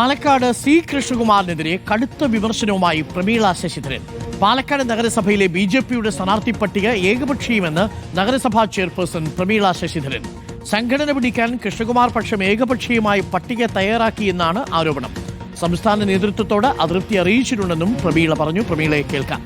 Palakkad C കൃഷ്ണകുമാറിനെതിരെ കടുത്ത വിമർശനവുമായി പ്രമീള ശശിധരൻ. പാലക്കാട് നഗരസഭയിലെ ബി ജെ പിയുടെ സ്ഥാനാർത്ഥി പട്ടിക ഏകപക്ഷീയമെന്ന് നഗരസഭാ ചെയർപേഴ്സൺ പ്രമീള ശശിധരൻ. സംഘടന പിടിക്കാൻ കൃഷ്ണകുമാർ പക്ഷം ഏകപക്ഷീയമായി പട്ടിക തയ്യാറാക്കിയെന്നാണ് ആരോപണം. സംസ്ഥാന നേതൃത്വത്തോട് അതൃപ്തി അറിയിച്ചിട്ടുണ്ടെന്നും പ്രമീള പറഞ്ഞു. പ്രമീളയെ കേൾക്കാം.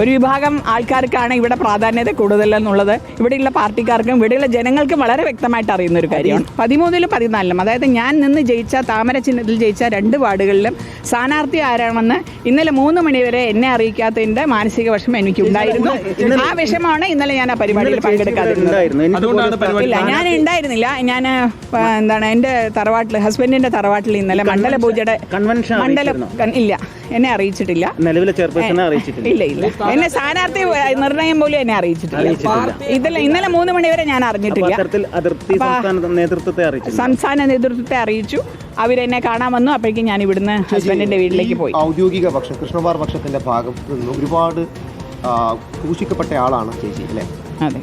ഒരു വിഭാഗം ആൾക്കാർക്കാണ് ഇവിടെ പ്രാധാന്യത കൂടുതലെന്നുള്ളത് ഇവിടെയുള്ള പാർട്ടിക്കാർക്കും ഇവിടെയുള്ള ജനങ്ങൾക്കും വളരെ വ്യക്തമായിട്ട് അറിയുന്ന ഒരു കാര്യമാണ്. പതിമൂന്നിലും പതിനാലിലും അതായത് ഞാൻ നിന്ന് ജയിച്ച താമര ചിഹ്നത്തിൽ ജയിച്ച രണ്ട് വാർഡുകളിലും സ്ഥാനാർത്ഥി ആരാണെന്ന് ഇന്നലെ മൂന്ന് മണിവരെ എന്നെ അറിയിക്കാത്തതിന്റെ മാനസിക വിഷമം എനിക്കുണ്ടായിരുന്നു ആ വിഷമമാണ് ഇന്നലെ ഞാൻ ആ പരിപാടിയിൽ പങ്കെടുക്കാതിരുന്നത്. ഉണ്ടായിരുന്നു. ഇല്ല ഞാൻ ഉണ്ടായിരുന്നില്ല. ഞാൻ എന്താണ് എന്റെ തറവാട്ടിൽ ഹസ്ബൻഡിന്റെ തറവാട്ടിൽ ഇന്നലെ മണ്ഡല പൂജയുടെ കൺവെൻഷൻ മണ്ഡലം ഇല്ല എന്നെ അറിയിച്ചിട്ടില്ല. നിലവിലെ ചെയർപേഴ്സണെ അറിയിച്ചിട്ടില്ല. ഇല്ല ഇല്ല. എന്നെ സ്ഥാനാർത്ഥി നിർണയം പോലും എന്നെ അറിയിച്ചിട്ടില്ല. ഇതല്ല ഇന്നലെ മൂന്ന് മണിവരെ ഞാൻ അറിഞ്ഞിട്ടില്ല. നേതൃത്വത്തെ അറിയിച്ചു സംസ്ഥാന നേതൃത്വത്തെ അറിയിച്ചു. അവരെന്നെ കാണാൻ വന്നു. അപ്പോഴേക്കും ഞാൻ ഇവിടുന്ന് ഹസ്ബൻഡിന്റെ വീട്ടിലേക്ക് പോയി. ഔദ്യോഗിക പക്ഷം കൃഷ്ണകുമാർ പക്ഷത്തിന്റെ ഭാഗത്ത് നിന്ന് ഒരുപാട് സൂക്ഷിക്കപ്പെട്ട ക്രൂശിക്കപ്പെട്ട ആളാണ് ചേച്ചി അല്ലേ? അതെ.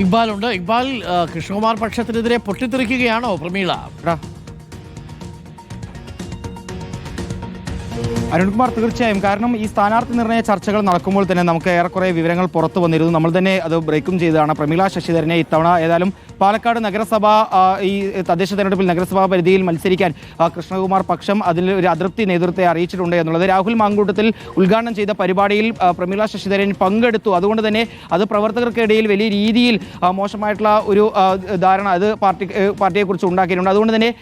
ഇക്ബാൽ ഉണ്ട് ഇക്ബാൽ കൃഷ്ണകുമാർ പക്ഷത്തിനെതിരെ പൊട്ടിത്തെറിക്കുകയാണോ പ്രമീള? അരുൺകുമാർ തീർച്ചയായും. കാരണം ഈ സ്ഥാനാർത്ഥി നിർണയ ചർച്ചകൾ നടക്കുമ്പോൾ തന്നെ നമുക്ക് ഏറെക്കുറെ വിവരങ്ങൾ പുറത്തു വന്നിരുന്നു. നമ്മൾ തന്നെ അത് ബ്രേക്കും ചെയ്തതാണ്. പ്രമീള ശശിധരനെ ഇത്തവണ ഏതായാലും പാലക്കാട് നഗരസഭ ഈ തദ്ദേശ തെരഞ്ഞെടുപ്പിൽ നഗരസഭാ പരിധിയിൽ മത്സരിക്കാൻ കൃഷ്ണകുമാർ പക്ഷം അതിൽ ഒരു അതൃപ്തി നേതൃത്വത്തെ അറിയിച്ചിട്ടുണ്ട് എന്നുള്ളത് രാഹുൽ മാങ്കൂട്ടത്തിൽ ഉദ്ഘാടനം ചെയ്ത പരിപാടിയിൽ പ്രമീള ശശിധരൻ പങ്കെടുത്തു. അതുകൊണ്ട് തന്നെ അത് പ്രവർത്തകർക്കിടയിൽ വലിയ രീതിയിൽ മോശമായിട്ടുള്ള ഒരു ധാരണ അത് പാർട്ടി പാർട്ടിയെക്കുറിച്ച് ഉണ്ടാക്കിയിട്ടുണ്ട്. അതുകൊണ്ട് തന്നെ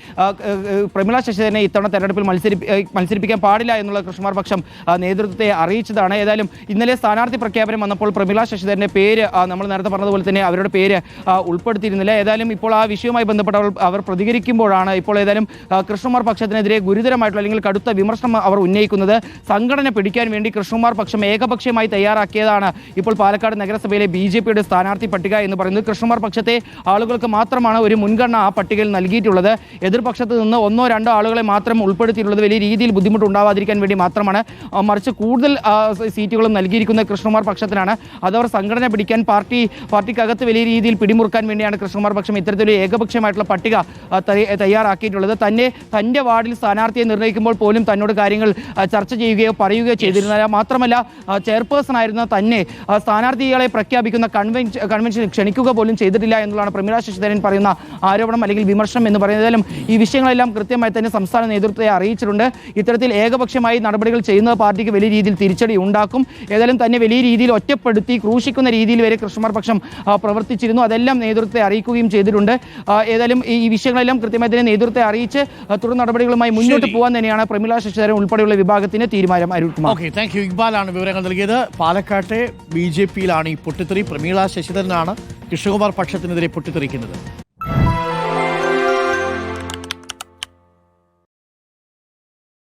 പ്രമീള ശശിധരനെ ഇത്തവണ തെരഞ്ഞെടുപ്പിൽ മത്സരി മത്സരിപ്പിക്കാൻ പാടില്ല എന്നുള്ള കൃഷ്ണമാർ പക്ഷം നേതൃത്വത്തെ അറിയിച്ചതാണ്. ഏതായാലും ഇന്നലെ സ്ഥാനാർത്ഥി പ്രഖ്യാപനം വന്നപ്പോൾ പ്രമീള ശശിധരന്റെ പേര് നമ്മൾ നേരത്തെ പറഞ്ഞതുപോലെ തന്നെ അവരുടെ പേര് ഉൾപ്പെടുത്തിയിരുന്നില്ല. ഏതായാലും ഇപ്പോൾ ആ വിഷയവുമായി ബന്ധപ്പെട്ട് അവർ പ്രതികരിക്കുമ്പോഴാണ് ഇപ്പോൾ ഏതായാലും കൃഷ്ണമാർ പക്ഷത്തിനെതിരെ ഗുരുതരമായിട്ടുള്ള അല്ലെങ്കിൽ കടുത്ത വിമർശനം അവർ ഉന്നയിക്കുന്നത്. സംഘടന പിടിക്കാൻ വേണ്ടി കൃഷ്ണമാർ പക്ഷം ഏകപക്ഷീയമായി തയ്യാറാക്കിയതാണ് ഇപ്പോൾ പാലക്കാട് നഗരസഭയിലെ ബി ജെ പിയുടെ സ്ഥാനാർത്ഥി പട്ടിക എന്ന് പറയുന്നത്. കൃഷ്ണമാർ പക്ഷത്തെ ആളുകൾക്ക് മാത്രമാണ് ഒരു മുൻഗണന ആ പട്ടികയിൽ നൽകിയിട്ടുള്ളത്. എതിർപക്ഷത്ത് നിന്ന് ഒന്നോ രണ്ടോ ആളുകളെ മാത്രം ഉൾപ്പെടുത്തിയിട്ടുള്ളത് വലിയ രീതിയിൽ ബുദ്ധിമുട്ടുണ്ടാവാതിരിക്കാൻ വേണ്ടി മാത്രമാണ് മറിച്ച് കൂടുതൽ സീറ്റുകളും നൽകിയിരിക്കുന്നത് കൃഷ്ണകുമാർ പക്ഷത്തിനാണ്. അതവർ സംഘടന പിടിക്കാൻ പാർട്ടി പാർട്ടിക്കകത്ത് വലിയ രീതിയിൽ പിടിമുറുക്കാൻ വേണ്ടിയാണ് കൃഷ്ണകുമാർ പക്ഷം ഇത്തരത്തിലൊരു ഏകപക്ഷമായിട്ടുള്ള പട്ടിക തയ്യാറാക്കിയിട്ടുള്ളത്. തന്നെ തന്റെ വാർഡിൽ സ്ഥാനാർത്ഥിയെ നിർണയിക്കുമ്പോൾ പോലും തന്നോട് കാര്യങ്ങൾ ചർച്ച ചെയ്യുകയോ പറയുകയോ ചെയ്തിരുന്നില്ല മാത്രമല്ല ചെയർപേഴ്സൺ ആയിരുന്ന തന്നെ സ്ഥാനാർത്ഥികളെ പ്രഖ്യാപിക്കുന്ന കൺവെൻഷൻ കൺവെൻഷൻ ക്ഷണിക്കുക പോലും ചെയ്തിട്ടില്ല എന്നുള്ളതാണ് പ്രമീള ശശിധരൻ പറയുന്ന ആരോപണം അല്ലെങ്കിൽ വിമർശനം എന്ന് പറയുന്നതിലും ഈ വിഷയങ്ങളെല്ലാം കൃത്യമായി തന്നെ സംസ്ഥാന നേതൃത്വത്തെ അറിയിച്ചിട്ടുണ്ട്. ഇത്തരത്തിൽ ഏകപക്ഷമായി നടപടികൾ ചെയ്യുന്നത് പാർട്ടിക്ക് വലിയ രീതിയിൽ തിരിച്ചടി ഉണ്ടാക്കും. ഏതായാലും തന്നെ വലിയ രീതിയിൽ ഒറ്റപ്പെടുത്തി ക്രൂശിക്കുന്ന രീതിയിൽ വരെ കൃഷ്ണമാർ പക്ഷം പ്രവർത്തിച്ചിരുന്നു. അതെല്ലാം നേതൃത്വത്തെ അറിയിക്കുകയും ചെയ്തിട്ടുണ്ട്. ഏതായാലും ഈ ഈ വിഷയങ്ങളെല്ലാം കൃത്യമായി തന്നെ നേതൃത്വത്തെ അറിയിച്ച് തുടർ നടപടികളുമായി മുന്നോട്ട് പോകാൻ തന്നെയാണ് പ്രമീള ശശിധരൻ ഉൾപ്പെടെയുള്ള വിഭാഗത്തിന് തീരുമാനം അരുൺകുമാർ. ഓക്കെ താങ്ക് യു ഇക്ബാലാണ് വിവരങ്ങൾ നൽകിയത്. പാലക്കാട്ടെ ബി ജെ പിയിലാണ് ഈ പൊട്ടിത്തെറി. പ്രമീള ശശിധരനാണ് കൃഷ്ണകുമാർ പക്ഷത്തിനെതിരെ പൊട്ടിത്തെറിക്കുന്നത്.